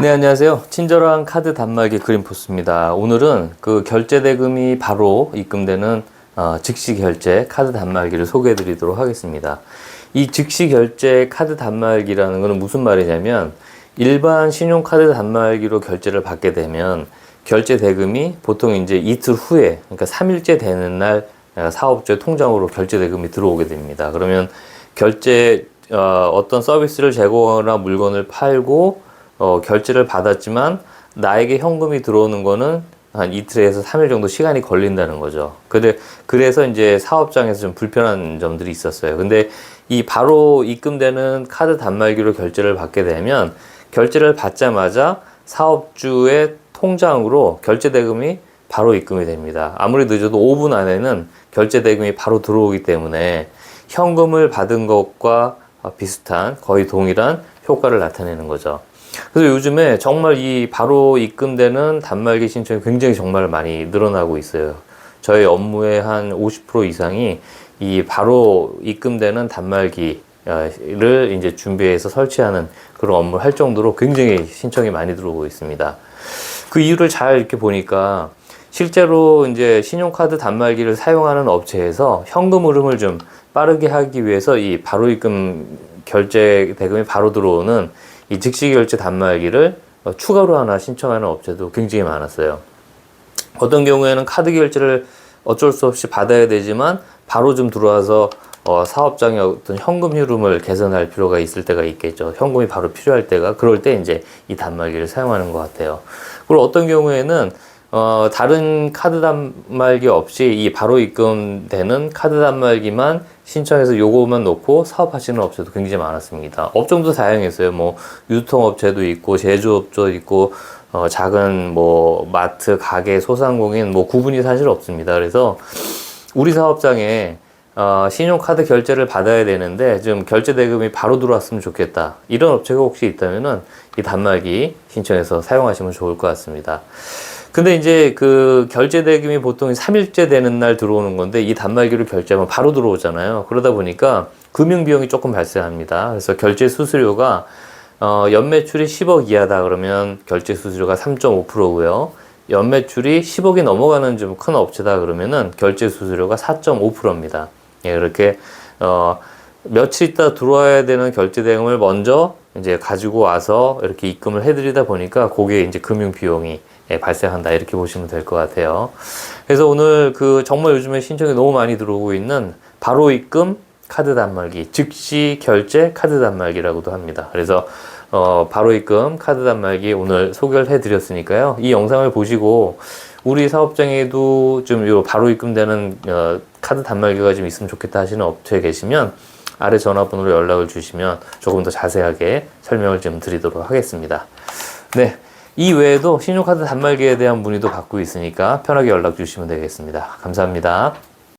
네, 안녕하세요. 친절한 카드 단말기 그린포스입니다. 오늘은 그 결제 대금이 바로 입금되는 어, 즉시 결제 카드 단말기를 소개해 드리도록 하겠습니다. 이 즉시 결제 카드 단말기라는 것은 무슨 말이냐면 일반 신용카드 단말기로 결제를 받게 되면 결제 대금이 보통 이제 이틀 후에 그러니까 3일째 되는 날 어, 사업주의 통장으로 결제 대금이 들어오게 됩니다. 그러면 결제 어, 어떤 서비스를 제공하거나 물건을 팔고 어, 결제를 받았지만 나에게 현금이 들어오는 거는 한 이틀에서 3일 정도 시간이 걸린다는 거죠. 그래, 그래서 이제 사업장에서 좀 불편한 점들이 있었어요. 근데 이 바로 입금되는 카드 단말기로 결제를 받게 되면 결제를 받자마자 사업주의 통장으로 결제 대금이 바로 입금이 됩니다. 아무리 늦어도 5분 안에는 결제 대금이 바로 들어오기 때문에 현금을 받은 것과 비슷한 거의 동일한 효과를 나타내는 거죠. 그래서 요즘에 정말 이 바로 입금되는 단말기 신청이 굉장히 정말 많이 늘어나고 있어요. 저희 업무의 한 50% 이상이 이 바로 입금되는 단말기를 이제 준비해서 설치하는 그런 업무를 할 정도로 굉장히 신청이 많이 들어오고 있습니다. 그 이유를 잘 이렇게 보니까 실제로 이제 신용카드 단말기를 사용하는 업체에서 현금 흐름을 좀 빠르게 하기 위해서 이 바로 입금 결제 대금이 바로 들어오는 이 즉시 결제 단말기를 어, 추가로 하나 신청하는 업체도 굉장히 많았어요. 어떤 경우에는 카드 결제를 어쩔 수 없이 받아야 되지만 바로 좀 들어와서 어, 사업장의 어떤 현금 흐름을 개선할 필요가 있을 때가 있겠죠. 현금이 바로 필요할 때가 그럴 때 이제 이 단말기를 사용하는 것 같아요. 그리고 어떤 경우에는 어, 다른 카드 단말기 없이 이 바로 입금되는 카드 단말기만 신청해서 요거만 놓고 사업하시는 업체도 굉장히 많았습니다. 업종도 다양했어요. 뭐 유통업체도 있고 제조업도 있고 어, 작은 뭐 마트, 가게, 소상공인 뭐 구분이 사실 없습니다. 그래서 우리 사업장에 어, 신용카드 결제를 받아야 되는데 좀 결제 대금이 바로 들어왔으면 좋겠다. 이런 업체가 혹시 있다면은 이 단말기 신청해서 사용하시면 좋을 것 같습니다. 근데 이제 그 결제 대금이 보통 3일째 되는 날 들어오는 건데 이 단말기로 결제하면 바로 들어오잖아요. 그러다 보니까 금융 비용이 조금 발생합니다. 그래서 결제 수수료가 어, 연매출이 10억 이하다 그러면 결제 수수료가 3.5%고요. 연매출이 10억이 넘어가는 좀 큰 업체다 그러면은 결제 수수료가 4.5%입니다. 예, 그렇게 어, 며칠 있다 들어와야 되는 결제 대금을 먼저 이제 가지고 와서 이렇게 입금을 해드리다 보니까 그게 이제 금융 비용이 예, 발생한다 이렇게 보시면 될 것 같아요. 그래서 오늘 그 정말 요즘에 신청이 너무 많이 들어오고 있는 바로 입금 카드 단말기 즉시 결제 카드 단말기라고도 합니다. 그래서 어, 바로 입금 카드 단말기 오늘 소개를 해드렸으니까요. 이 영상을 보시고 우리 사업장에도 좀요 바로 입금되는 어, 카드 단말기가 좀 있으면 좋겠다 하시는 업체 계시면 아래 전화번호로 연락을 주시면 조금 더 자세하게 설명을 좀 드리도록 하겠습니다. 네. 이 외에도 신용카드 단말기에 대한 문의도 받고 있으니까 편하게 연락 주시면 되겠습니다. 감사합니다.